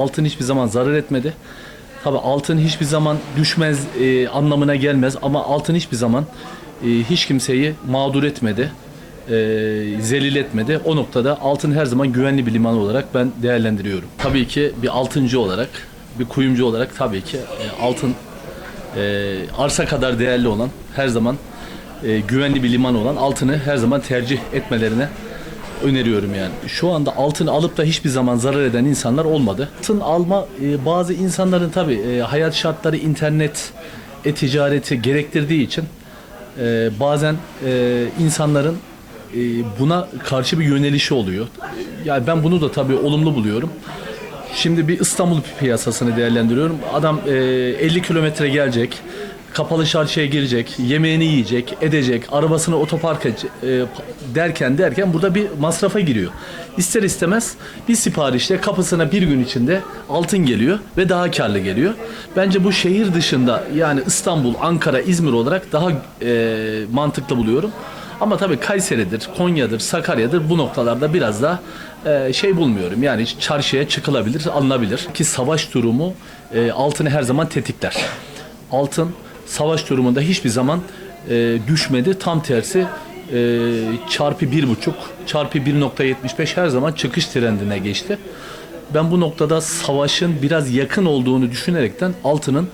Altın hiçbir zaman zarar etmedi. Tabi altın hiçbir zaman düşmez e, anlamına gelmez ama altın hiçbir zaman e, hiç kimseyi mağdur etmedi. E, zelil etmedi. O noktada altın her zaman güvenli bir liman olarak ben değerlendiriyorum. Tabii ki bir altıncı olarak, bir kuyumcu olarak tabii ki e, altın e, arsa kadar değerli olan her zaman e, güvenli bir liman olan altını her zaman tercih etmelerine öneriyorum yani. Şu anda altın alıp da hiçbir zaman zarar eden insanlar olmadı. Altın alma e, bazı insanların tabi e, hayat şartları internet e-ticareti gerektirdiği için e, bazen insanların buna karşı bir yönelişi oluyor. Yani ben bunu da tabii olumlu buluyorum. Şimdi bir İstanbul piyasasını değerlendiriyorum. Adam e, 50 kilometre gelecek, kapalı çarşıya girecek, yemeğini yiyecek, edecek, arabasını otoparka e, derken derken burada bir masrafa giriyor. İster istemez bir siparişte kapısına bir gün içinde altın geliyor ve daha karlı geliyor. Bence bu şehir dışında yani İstanbul, Ankara, İzmir olarak daha e, mantıklı buluyorum. Ama tabii Kayseri'dir, Konya'dır, Sakarya'dır bu noktalarda biraz daha e, şey bulmuyorum. Yani çarşıya çıkılabilir, alınabilir. Ki savaş durumu e, altını her zaman tetikler. Altın savaş durumunda hiçbir zaman e, düşmedi. Tam tersi e, çarpı bir buçuk, çarpı 1.75 her zaman çıkış trendine geçti. Ben bu noktada savaşın biraz yakın olduğunu düşünerekten altının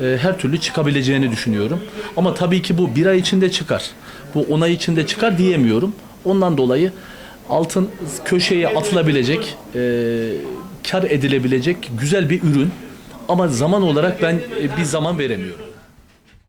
e, her türlü çıkabileceğini düşünüyorum. Ama tabii ki bu bir ay içinde çıkar. Bu on ay içinde çıkar diyemiyorum. Ondan dolayı altın köşeye atılabilecek, e, kar edilebilecek güzel bir ürün. Ama zaman olarak ben e, bir zaman veremiyorum.